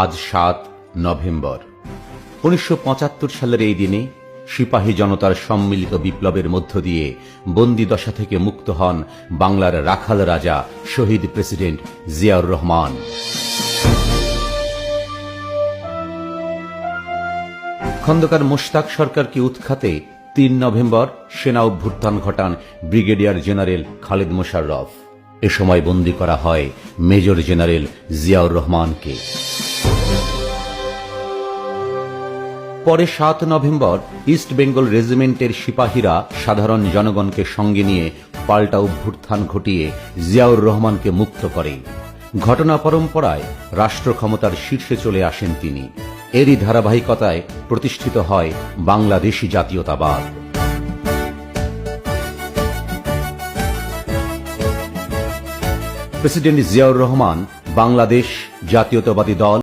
আজ সাত নভেম্বর। উনিশশো পঁচাত্তর সালের এই দিনে সিপাহী জনতার সম্মিলিত বিপ্লবের মধ্য দিয়ে বন্দি দশা থেকে মুক্ত হন বাংলার রাখাল রাজা শহীদ প্রেসিডেন্ট জিয়াউর রহমান। খন্দকার মোশতাক সরকারকে উৎখাতে তিন নভেম্বর সেনা অভ্যুত্থান ঘটান ব্রিগেডিয়ার জেনারেল খালেদ মোশাররফ। এ সময় বন্দী করা হয় মেজর জেনারেল জিয়াউর রহমানকে। পরে সাত নভেম্বর ইস্ট বেঙ্গল রেজিমেন্টের সিপাহীরা সাধারণ জনগণকে সঙ্গে নিয়ে পাল্টা অভ্যুত্থান ঘটিয়ে জিয়াউর রহমানকে মুক্ত করে। ঘটনা পরম্পরায় রাষ্ট্র ক্ষমতার শীর্ষে চলে আসেন তিনি। এরই ধারাবাহিকতায় প্রতিষ্ঠিত হয় বাংলাদেশি জাতীয়তাবাদ। প্রেসিডেন্ট জিয়াউর রহমান বাংলাদেশ জাতীয়তাবাদী দল